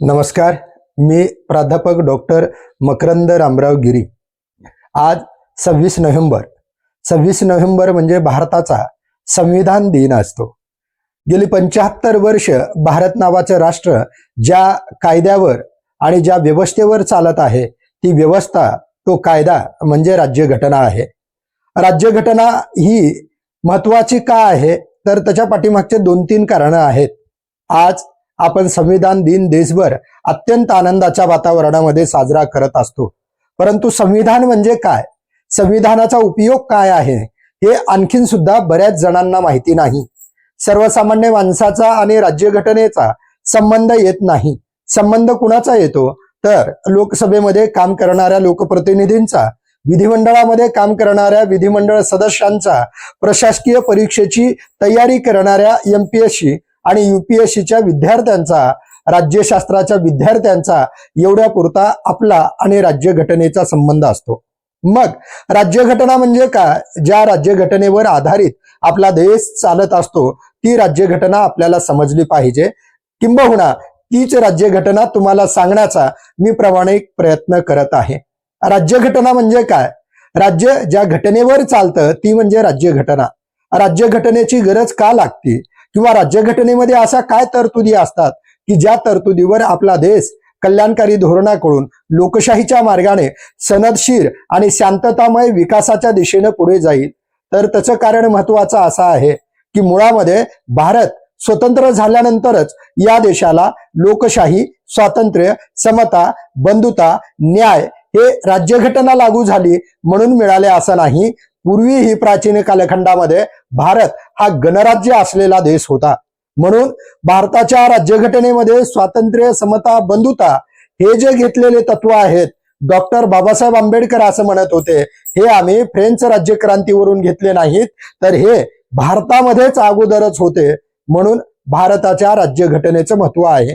नमस्कार मी प्राध्यापक डॉक्टर मकरंद रामराव गिरी. आज सव्वीस नोव्हेंबर. सव्वीस नोव्हेंबर म्हणजे भारताचा संविधान दिन असतो. गेली पंच्याहत्तर वर्ष भारत नावाचं राष्ट्र ज्या कायद्यावर आणि ज्या व्यवस्थेवर चालत आहे ती व्यवस्था तो कायदा म्हणजे राज्यघटना आहे. राज्यघटना ही महत्वाची का आहे तर त्याच्या पाठीमागचे दोन तीन कारणं आहेत. आज आपण संविधान दिन देशभर अत्यंत आनंदाच्या वातावरणामध्ये साजरा करत असतो. परंतु संविधान म्हणजे काय? संविधानाचा उपयोग काय आहे? हे आणखीन सुद्धा बऱ्याच जणांना माहिती नाही. सर्वसामान्य माणसाचा आणि राज्यघटनेचा संबंध येत नाही. संबंध कुणाचा येतो? तर लोकसभेमध्ये काम करणाऱ्या लोकप्रतिनिधींचा विधिमंडळामध्ये काम करणाऱ्या विधिमंडळ सदस्यांचा प्रशासकीय परीक्षेची तयारी करणाऱ्या एमपीएससी आणि युपीएससीच्या विद्यार्थ्यांचा राज्यशास्त्राच्या विद्यार्थ्यांचा एवढ्या पुरता आपला आणि राज्यघटनेचा संबंध असतो. मग राज्यघटना म्हणजे काय? ज्या राज्यघटनेवर आधारित आपला देश चालत असतो ती राज्यघटना आपल्याला समजली पाहिजे. किंबहुना तीच राज्यघटना तुम्हाला सांगण्याचा मी प्रामाणिक प्रयत्न करत आहे. राज्यघटना म्हणजे काय? राज्य ज्या घटनेवर चालतं ती म्हणजे राज्यघटना. राज्यघटनेची गरज का लागते? किंवा राज्यघटनेमध्ये अशा काय तरतुदी असतात की ज्या तरतुदीवर आपला देश कल्याणकारी धोरणाकडून लोकशाहीच्या मार्गाने सनदशीर आणि शांततामय विकासाच्या दिशेने पुढे जाईल? तर त्याचं कारण महत्वाचं असं आहे की मुळामध्ये भारत स्वतंत्र झाल्यानंतरच या देशाला लोकशाही स्वातंत्र्य समता बंधुता न्याय हे राज्यघटना लागू झाली म्हणून मिळाले असं नाही पूर्वी ही प्राचीन कालखंडामध्ये भारत हा गणराज्य असलेला देश होता. म्हणून भारताच्या राज्यघटनेमध्ये स्वातंत्र्य समता बंधुता हे जे घेतलेले तत्व आहेत डॉक्टर बाबासाहेब आंबेडकर असं म्हणत होते हे आम्ही फ्रेंच राज्यक्रांतीवरून घेतले नाहीत तर हे भारतामध्येच अगोदरच होते म्हणून भारताच्या राज्यघटनेचं महत्त्व आहे.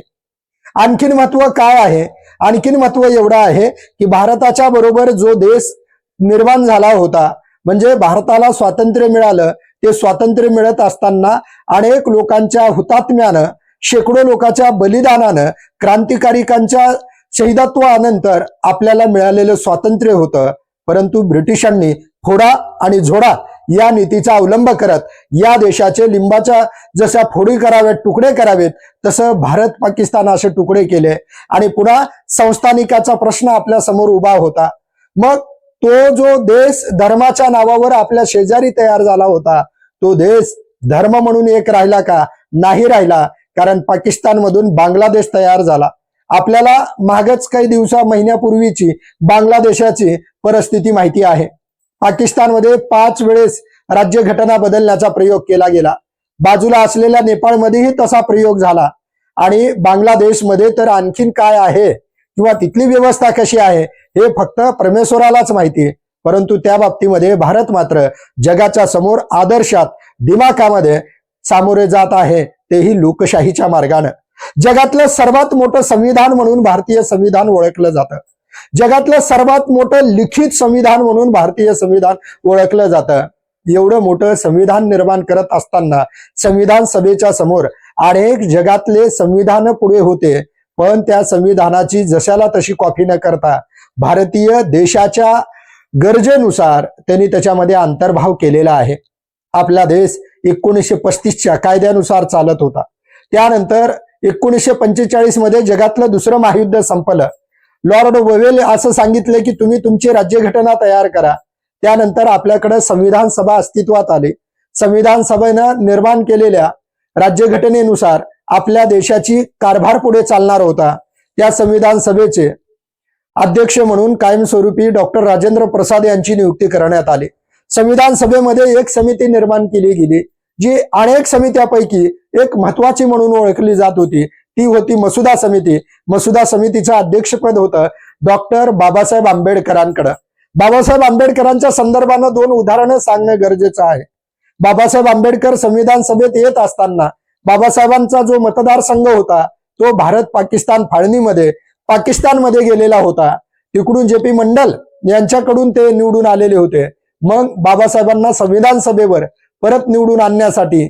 आणखीन महत्त्व काय आहे? आणखीन महत्त्व एवढं आहे की भारताच्या बरोबर जो देश निर्माण झाला होता म्हणजे भारताला स्वातंत्र्य मिळालं ते स्वातंत्र्य मिळत असताना अनेक लोकांच्या हुतात्म्यानं शेकडो लोकांच्या बलिदानानं क्रांतिकारिकांच्या शहीदत्वानंतर आपल्याला मिळालेलं स्वातंत्र्य होतं. परंतु ब्रिटिशांनी फोडा आणि झोडा या नीतीचा अवलंब करत या देशाचे लिंबाच्या जशा फोडी कराव्यात तुकडे करावेत तसं भारत पाकिस्तान असे तुकडे केले. आणि पुन्हा संस्थानिकाचा प्रश्न आपल्यासमोर उभा होता. मग तो जो देश धर्माच्या नावावर आपल्या शेजारी तयार झाला होता तो देश धर्म म्हणून एक राहिला का? नाही राहिला कारण पाकिस्तानमधून बांगलादेश तयार झाला. आपल्याला मागच काही दिवसा महिन्यापूर्वीची बांगलादेशाची परिस्थिती माहिती आहे. पाकिस्तानमध्ये पाच वेळेस राज्यघटना बदलण्याचा प्रयोग केला गेला. बाजूला असलेल्या नेपाळमध्येही तसा प्रयोग झाला. आणि बांगलादेशमध्ये तर आणखीन काय आहे? किंवा तिथली व्यवस्था कशी आहे? हे फक्त परमेश्वरालाच माहिती परंतु त्या बाबतीमध्ये भारत मात्र जगाच्या समोर आदर्शात दिमाखामध्ये सामोरे जात आहे तेही लोकशाहीच्या मार्गानं. जगातलं सर्वात मोठं संविधान म्हणून भारतीय संविधान ओळखलं जातं. जगातलं सर्वात मोठं लिखित संविधान म्हणून भारतीय संविधान ओळखलं जातं. एवढं मोठं संविधान निर्माण करत असताना संविधान सभेच्या समोर अनेक जगातले संविधान पुढे होते. पण त्या संविधानाची जशाला तशी कॉपी न करता भारतीय देशाच्या गरजेनुसार त्यांनी त्याच्यामध्ये अंतर्भाव केलेला आहे. आपला देश एकोणीसशे पस्तीसच्या कायद्यानुसार चालत होता. त्यानंतर एकोणीसशे पंचेचाळीसमध्ये जगातलं दुसरं महायुद्ध संपलं. लॉर्ड ववेल असं सांगितलं की तुम्ही तुमची राज्यघटना तयार करा. त्यानंतर आपल्याकडे संविधान सभा अस्तित्वात आली. संविधान सभेनं निर्माण केलेल्या राज्यघटनेनुसार आपल्या देशाची कारभार पुढे चालणार होता. त्या संविधान सभेचे अध्यक्ष म्हणून कायमस्वरूपी डॉक्टर राजेंद्र प्रसाद यांची नियुक्ती करण्यात आली. संविधान सभेमध्ये एक समिती निर्माण केली गेली जी अनेक समित्यापैकी एक महत्वाची म्हणून ओळखली जात होती. ती होती मसुदा समिती. मसुदा समितीचं अध्यक्षपद होतं डॉक्टर बाबासाहेब आंबेडकरांकडं. बाबासाहेब आंबेडकरांच्या संदर्भानं दोन उदाहरणं सांगणं गरजेचं आहे. बाबासाहेब आंबेडकर संविधान सभेत येत असताना बाबासाहेबांचा जो मतदारसंघ होता तो भारत पाकिस्तान फाळणीमध्ये पाकिस्तानमध्ये गेलेला होता. तिकडून जे पी मंडल यांच्याकडून ते निवडून आलेले होते. मग बाबासाहेबांना संविधान सभेवर परत निवडून आणण्यासाठी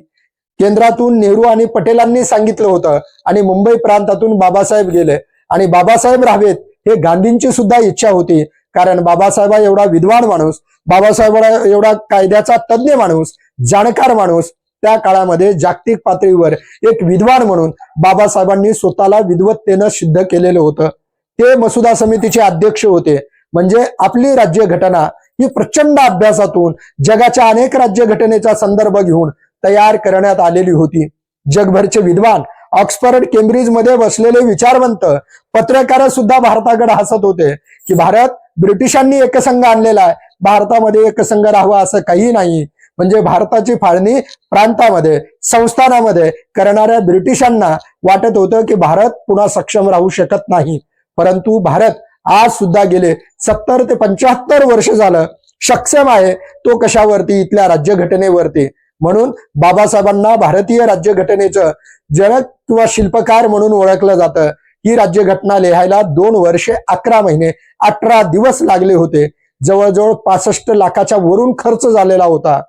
केंद्रातून नेहरू आणि पटेलांनी सांगितलं होतं आणि मुंबई प्रांतातून बाबासाहेब गेले. आणि बाबासाहेब राहावेत हे गांधींची सुद्धा इच्छा होती कारण बाबासाहेबा एवढा विद्वान माणूस बाबासाहेब एवढा कायद्याचा तज्ज्ञ माणूस जाणकार माणूस त्या काळामध्ये जागतिक पातळीवर एक विद्वान म्हणून बाबासाहेबांनी स्वतःला विद्वत्तेनं सिद्ध केलेलं होतं. ते मसुदा समितीचे अध्यक्ष होते. म्हणजे आपली राज्य घटना ही प्रचंड अभ्यासातून जगाच्या अनेक राज्य घटनेचा संदर्भ घेऊन तयार करण्यात आलेली होती. जगभरचे विद्वान ऑक्सफर्ड केम्ब्रिजमध्ये बसलेले विचारवंत पत्रकार सुद्धा भारताकडे हसत होते की भारत ब्रिटिशांनी एकसंघ आणलेला आहे. भारतामध्ये एकसंघ राहावा असं काही नाही. म्हणजे भारताची फाळणी प्रांतामध्ये संस्थानामध्ये करणाऱ्या ब्रिटिशांना वाटत होतं की भारत पुन्हा सक्षम राहू शकत नाही. परंतु भारत आज सुद्धा गेले सत्तर ते पंच्याहत्तर वर्ष झालं सक्षम आहे तो कशावरती? इथल्या राज्यघटनेवरती. म्हणून बाबासाहेबांना भारतीय राज्यघटनेचं जनक किंवा शिल्पकार म्हणून ओळखलं जातं. ही राज्यघटना लिहायला दोन वर्षे अकरा महिने अठरा दिवस लागले होते. जवळजवळ पासष्ट लाखाच्या वरून खर्च झालेला होता.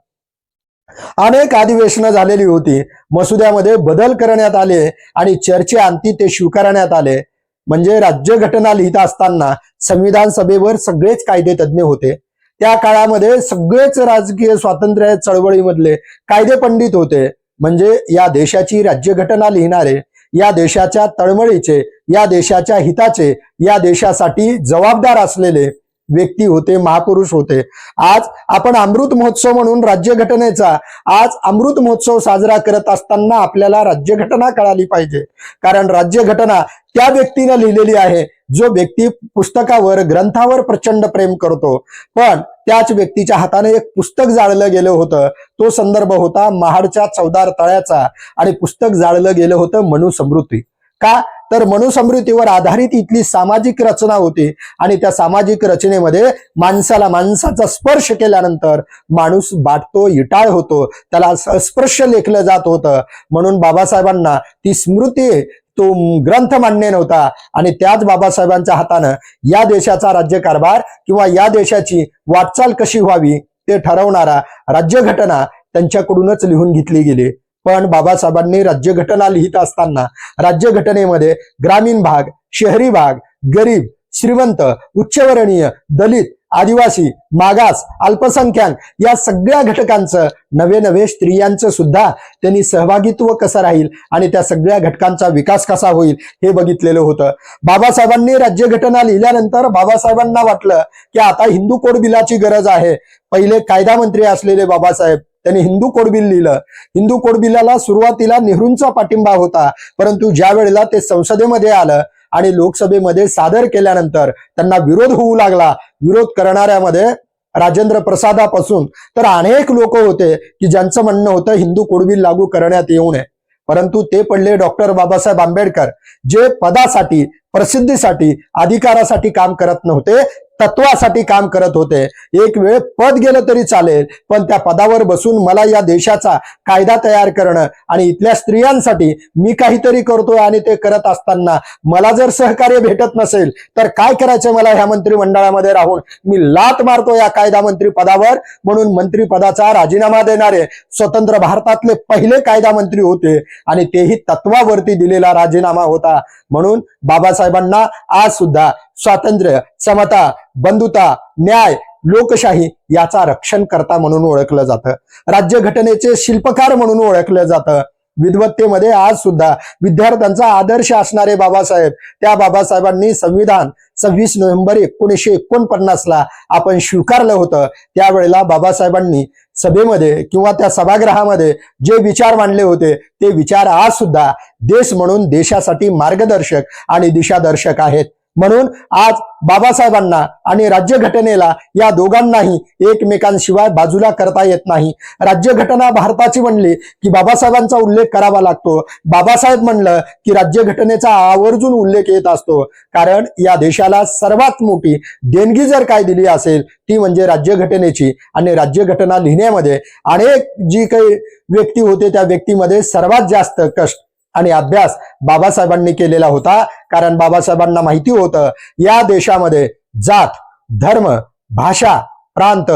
अनेक अधिवेशनं झालेली होती. मसुद्यामध्ये बदल करण्यात आले आणि चर्चेअंती ते स्वीकारण्यात आले. म्हणजे राज्यघटना लिहित असताना संविधान सभेवर सगळेच कायदे तज्ज्ञ होते. त्या काळामध्ये सगळेच राजकीय स्वातंत्र्य चळवळीमधले कायदे पंडित होते. म्हणजे या देशाची राज्यघटना लिहिणारे या देशाच्या तळमळीचे या देशाच्या हिताचे या देशासाठी जबाबदार असलेले व्यक्ती होते महापुरुष होते. आज आपण अमृत महोत्सव म्हणून राज्यघटनेचा आज अमृत महोत्सव साजरा करत असताना आपल्याला राज्यघटना कळाली पाहिजे. कारण राज्यघटना त्या व्यक्तीनं लिहिलेली आहे जो व्यक्ती पुस्तकावर ग्रंथावर प्रचंड प्रेम करतो. पण त्याच व्यक्तीच्या हाताने एक पुस्तक जाळलं गेलं होतं. तो संदर्भ होता महाडच्या चौदार तळ्याचा आणि पुस्तक जाळलं गेलं होतं मनुसमृती. का? तर मनुसमृद्धीवर आधारित इथली सामाजिक रचना होती. आणि त्या सामाजिक रचनेमध्ये माणसाला माणसाचा स्पर्श केल्यानंतर माणूस बाटतो इटाळ होतो. त्याला अस्पृश्य लेखलं जात होतं. म्हणून बाबासाहेबांना ती स्मृती तो ग्रंथ मान्य नव्हता. आणि त्याच बाबासाहेबांच्या हातानं या देशाचा राज्यकारभार किंवा या देशाची वाटचाल कशी व्हावी ते ठरवणारा राज्यघटना त्यांच्याकडूनच लिहून घेतली गेली. पण बाबासाहेबांनी राज्यघटना लिहित असताना राज्यघटनेमध्ये ग्रामीण भाग शहरी भाग गरीब श्रीमंत उच्चवर्णीय दलित आदिवासी मागास अल्पसंख्याक या सगळ्या घटकांचं नवे नवे स्त्रियांचं सुद्धा त्यांनी सहभागित्व कसं राहील आणि त्या सगळ्या घटकांचा विकास कसा होईल हे बघितलेलं होतं. बाबासाहेबांनी राज्यघटना लिहिल्यानंतर बाबासाहेबांना वाटलं की आता हिंदू कोड बिलाची गरज आहे. पहिले कायदा मंत्री असलेले बाबासाहेब त्यांनी हिंदू कोडबिल लिहिलं. हिंदू कोडबिलाला सुरुवातीला नेहरूंचा पाठिंबा होता परंतु ज्या वेळेला ते संसदेमध्ये आलं आणि लोकसभेमध्ये सादर केल्यानंतर त्यांना विरोध होऊ लागला. विरोध करणाऱ्यामध्ये राजेंद्र प्रसादापासून तर अनेक लोक होते की ज्यांचं म्हणणं होतं हिंदू कोडबिल लागू करण्यात येऊ नये. परंतु ते पडले डॉक्टर बाबासाहेब आंबेडकर जे पदासाठी प्रसिद्धीसाठी अधिकारासाठी काम करत नव्हते तत्वासाठी काम करत होते. एक वेळ पद गेलं तरी चालेल पण त्या पदावर बसून मला या देशाचा कायदा तयार करणं आणि इथल्या स्त्रियांसाठी मी काहीतरी करतोय आणि ते करत असताना मला जर सहकार्य भेटत नसेल तर काय करायचं मला ह्या मंत्रिमंडळामध्ये राहून? मी लात मारतो या कायदा मंत्री पदावर म्हणून मंत्रीपदाचा राजीनामा देणारे स्वतंत्र भारतातले पहिले कायदा मंत्री होते आणि तेही तत्वावरती दिलेला राजीनामा होता. म्हणून बाबासाहेबांना आज सुद्धा स्वातंत्र्य समता बंधुता न्याय लोकशाही याचा रक्षण करता म्हणून ओळखलं जातं. राज्यघटनेचे शिल्पकार म्हणून ओळखलं जातं. विद्वत्तेमध्ये आज सुद्धा विद्यार्थ्यांचा आदर्श असणारे बाबासाहेब त्या बाबासाहेबांनी संविधान सव्वीस नोव्हेंबर एकोणीसशे एकोणपन्नासला आपण स्वीकारलं होतं. त्यावेळेला बाबासाहेबांनी सभेमध्ये किंवा त्या सभागृहामध्ये जे विचार मांडले होते ते विचार आज सुद्धा देश म्हणून देशासाठी मार्गदर्शक आणि दिशादर्शक आहेत. म्हणून आज बाबासाहेबांना आणि राज्यघटनेला या दोघांनाही एकमेकांशिवाय बाजूला करता येत नाही. राज्यघटना भारताची म्हणली की बाबासाहेबांचा उल्लेख करावा लागतो. बाबासाहेब म्हणलं की राज्यघटनेचा आवर्जून उल्लेख येत असतो. कारण या देशाला सर्वात मोठी देणगी जर काय दिली असेल ती म्हणजे राज्यघटनेची. आणि राज्यघटना लिहिण्यामध्ये अनेक जी काही व्यक्ती होते त्या व्यक्तीमध्ये सर्वात जास्त कष्ट आणि अभ्यास बाबासाहेबांनी केलेला होता. कारण बाबासाहेबांना माहिती होतं या देशामध्ये जात धर्म भाषा प्रांत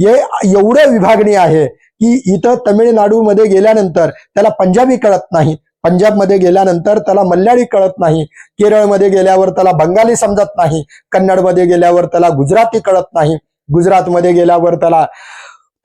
हे एवढे विभागणी आहे की इथं तमिळनाडूमध्ये गेल्यानंतर त्याला पंजाबी कळत नाही. पंजाबमध्ये गेल्यानंतर त्याला मल्याळी कळत नाही. केरळमध्ये गेल्यावर त्याला बंगाली समजत नाही. कन्नडमध्ये गेल्यावर त्याला गुजराती कळत नाही. गुजरातमध्ये गेल्यावर त्याला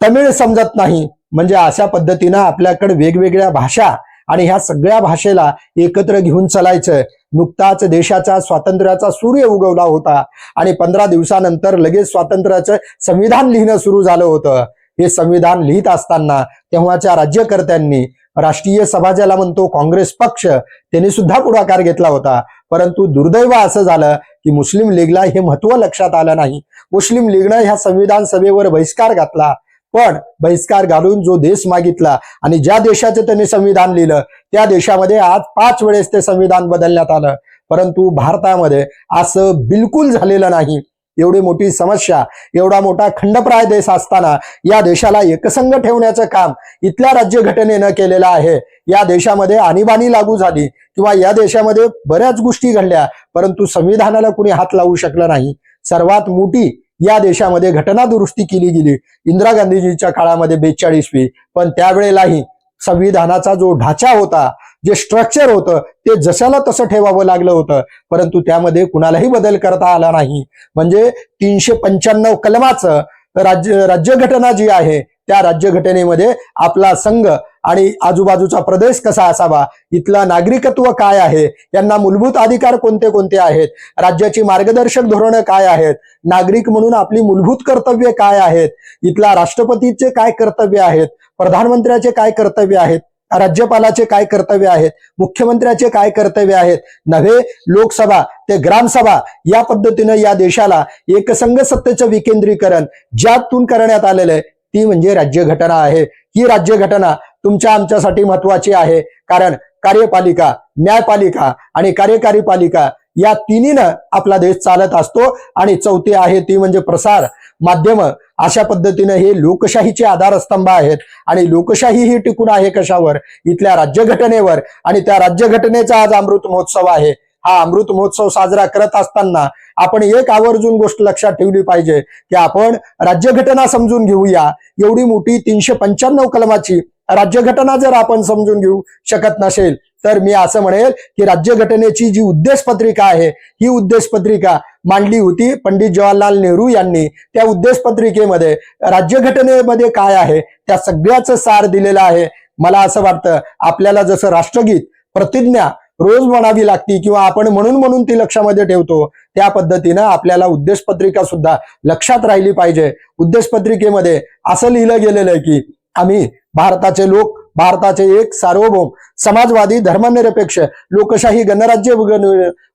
तमिळ समजत नाही. म्हणजे अशा पद्धतीनं आपल्याकडे वेगवेगळ्या भाषा आणि ह्या सगळ्या भाषेला एकत्र घेऊन चालायचं नुकताच देशाचा स्वातंत्र्याचा सूर्य उगवला होता. आणि पंधरा दिवसानंतर लगेच स्वातंत्र्याचं संविधान लिहिणं सुरू झालं होतं. हे संविधान लिहित असताना तेव्हाच्या राज्यकर्त्यांनी राष्ट्रीय सभा ज्याला म्हणतो काँग्रेस पक्ष त्यांनी सुद्धा पुढाकार घेतला होता. परंतु दुर्दैव असं झालं की मुस्लिम लीगला हे महत्त्व लक्षात आलं नाही. मुस्लिम लीगनं ह्या संविधान सभेवर बहिष्कार घातला. पण बहिष्कार घालून जो देश मागितला आणि ज्या देशाचं त्यांनी संविधान लिहिलं त्या देशामध्ये आज पाच वेळेस ते संविधान बदलण्यात आलं. परंतु भारतामध्ये असं बिलकुल झालेलं नाही. एवढी मोठी समस्या एवढा मोठा खंडप्राय देश असताना या देशाला एकसंघ ठेवण्याचं काम इथल्या राज्यघटनेनं केलेलं आहे. या देशामध्ये आणीबाणी लागू झाली किंवा या देशामध्ये बऱ्याच गोष्टी घडल्या परंतु संविधानाला कुणी हात लावू शकलं नाही. सर्वात मोठी या देशामध्ये घटना दुरुस्ती केली गेली. इंदिरा गांधीजीच्या काळामध्ये बेचाळीसवी पण त्यावेळेलाही संविधानाचा जो ढाचा होता जे स्ट्रक्चर होतं ते जशाला तसं ठेवावं लागलं होतं. परंतु त्यामध्ये कुणालाही बदल करता आला नाही. म्हणजे तीनशे पंच्याण्णव कलमाचं राज्य राज्यघटना जी आहे त्या राज्यघटनेमध्ये आपला संघ आणि आजूबाजूचा प्रदेश कसा असावा इथला नागरिकत्व काय आहे यांना मूलभूत अधिकार कोणते कोणते आहेत राज्याची मार्गदर्शक धोरणं काय आहेत नागरिक म्हणून आपली मूलभूत कर्तव्य काय आहेत इथला राष्ट्रपतीचे काय कर्तव्य आहेत प्रधानमंत्र्याचे काय कर्तव्य आहेत राज्यपालाचे काय कर्तव्य आहेत मुख्यमंत्र्याचे काय कर्तव्य आहेत नव्हे लोकसभा ते ग्रामसभा या पद्धतीनं या देशाला एकसंघ सत्तेचं विकेंद्रीकरण ज्यातून करण्यात आलेलं आहे ती म्हणजे राज्यघटना आहे. ही राज्यघटना तुमच्या आमच्यासाठी महत्वाची आहे. कारण कार्यपालिका न्यायपालिका आणि कार्यकारी पालिका या तिन्हीनं आपला देश चालत असतो आणि चौथी आहे ती म्हणजे प्रसार माध्यम. अशा पद्धतीनं हे लोकशाहीचे आधारस्तंभ आहेत आणि लोकशाही ही टिकून आहे कशावर? इथल्या राज्यघटनेवर आणि त्या राज्यघटनेचा आज अमृत महोत्सव आहे. हा अमृत महोत्सव साजरा करत असताना आपण एक आवर्जून गोष्ट लक्षात ठेवली पाहिजे की आपण राज्यघटना समजून घेऊया. एवढी मोठी तीनशे पंच्याण्णव कलमाची राज्यघटना जर आपण समजून घेऊ शकत नसेल तर मी असं म्हणेल की राज्यघटनेची जी उद्देश पत्रिका आहे ही उद्देश पत्रिका मांडली होती पंडित जवाहरलाल नेहरू यांनी. त्या उद्देश पत्रिकेमध्ये राज्यघटनेमध्ये काय आहे त्या सगळ्याचं सार दिलेलं आहे. मला असं वाटतं आपल्याला जसं राष्ट्रगीत प्रतिज्ञा रोज म्हणावी लागती किंवा आपण म्हणून म्हणून ती लक्षामध्ये ठेवतो त्या पद्धतीनं आपल्याला उद्देशपत्रिका सुद्धा लक्षात राहिली पाहिजे. उद्देश पत्रिकेमध्ये असं लिहिलं गेलेलं आहे की आम्ही भारताचे लोक भारताचे एक सार्वभौम समाजवादी धर्मनिरपेक्ष लोकशाही गणराज्य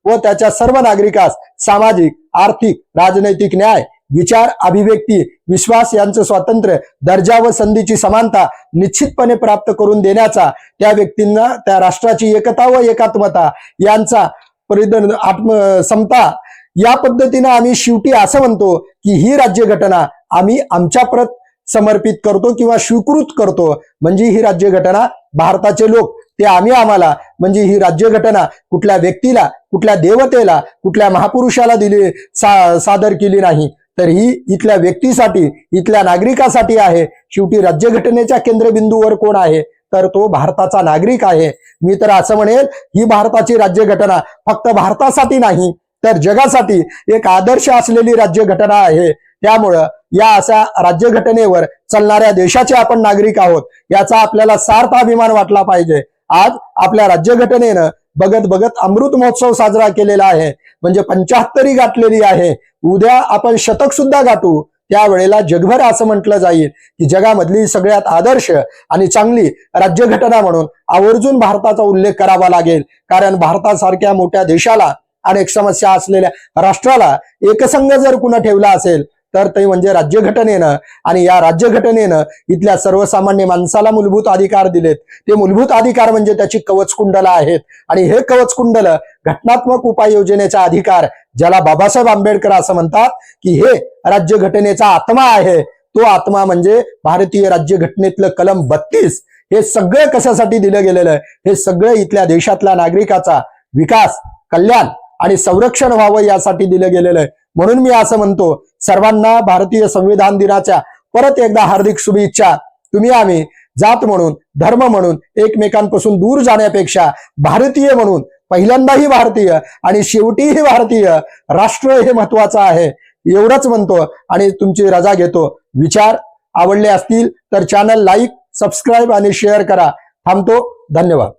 व त्याच्या सर्व नागरिकास सामाजिक आर्थिक राजनैतिक न्याय विचार अभिव्यक्ती विश्वास यांचं स्वातंत्र्य दर्जा व संधीची समानता निश्चितपणे प्राप्त करून देण्याचा त्या व्यक्तींना त्या राष्ट्राची एकता व एकात्मता यांचा परिधन आत्म समता या पद्धतीनं आम्ही शेवटी असं म्हणतो की ही राज्यघटना आम्ही आमच्या प्रत समर्पित करतो किंवा स्वीकृत करतो. म्हणजे ही राज्यघटना भारताचे लोक ते आम्ही आम्हाला. म्हणजे ही राज्यघटना कुठल्या व्यक्तीला कुठल्या देवतेला कुठल्या महापुरुषाला दिली सा सादर केली नाही. तर ही इथल्या व्यक्तीसाठी इथल्या नागरिकासाठी आहे. शेवटी राज्यघटनेच्या केंद्रबिंदूवर कोण आहे? तर तो भारताचा नागरिक आहे. मी तर असं म्हणेल ही भारताची राज्यघटना फक्त भारतासाठी नाही तर जगासाठी एक आदर्श असलेली राज्यघटना आहे. त्यामुळं या अशा राज्यघटनेवर चालणाऱ्या देशाचे आपण नागरिक आहोत याचा आपल्याला सार्थ अभिमान वाटला पाहिजे. आज आपल्या राज्यघटनेनं बघत बघत अमृत महोत्सव साजरा केलेला आहे. म्हणजे पंचाहत्तरी गाठलेली आहे. उद्या आपण शतक सुद्धा गाठू. त्यावेळेला जगभर असं म्हटलं जाईल की जगामधली सगळ्यात आदर्श आणि चांगली राज्यघटना म्हणून आवर्जून भारताचा उल्लेख करावा लागेल. कारण भारतासारख्या मोठ्या देशाला अनेक समस्या असलेल्या राष्ट्राला एकसंघ जर कुणा ठेवला असेल तर ते म्हणजे राज्यघटनेनं आणि या राज्यघटनेनं इथल्या सर्वसामान्य माणसाला मूलभूत अधिकार दिलेत. ते मूलभूत अधिकार म्हणजे त्याची कवचकुंडलं आहेत. आणि हे कवचकुंडल घटनात्मक उपाययोजनेचा अधिकार ज्याला बाबासाहेब आंबेडकर असं म्हणतात की हे राज्यघटनेचा आत्मा आहे. तो आत्मा म्हणजे भारतीय राज्यघटनेतलं कलम बत्तीस. हे सगळं कशासाठी दिलं गेलेलं? आहे हे सगळं इथल्या देशातल्या नागरिकाचा विकास कल्याण आणि संरक्षण व्हावं यासाठी दिलं गेलेलं आहे. म्हणून मी असं म्हणतो सर्वांना भारतीय संविधान दिनाच्या परत एकदा हार्दिक शुभेच्छा. तुम्ही आम्ही जात म्हणून धर्म म्हणून एकमेकांपासून दूर जाण्यापेक्षा भारतीय म्हणून पहिल्यांदाही भारतीय आणि शेवटीही भारतीय राष्ट्र हे महत्वाचं आहे. एवढंच म्हणतो आणि तुमची रजा घेतो. विचार आवडले असतील तर चॅनल लाईक सबस्क्राईब आणि शेअर करा. थांबतो. धन्यवाद.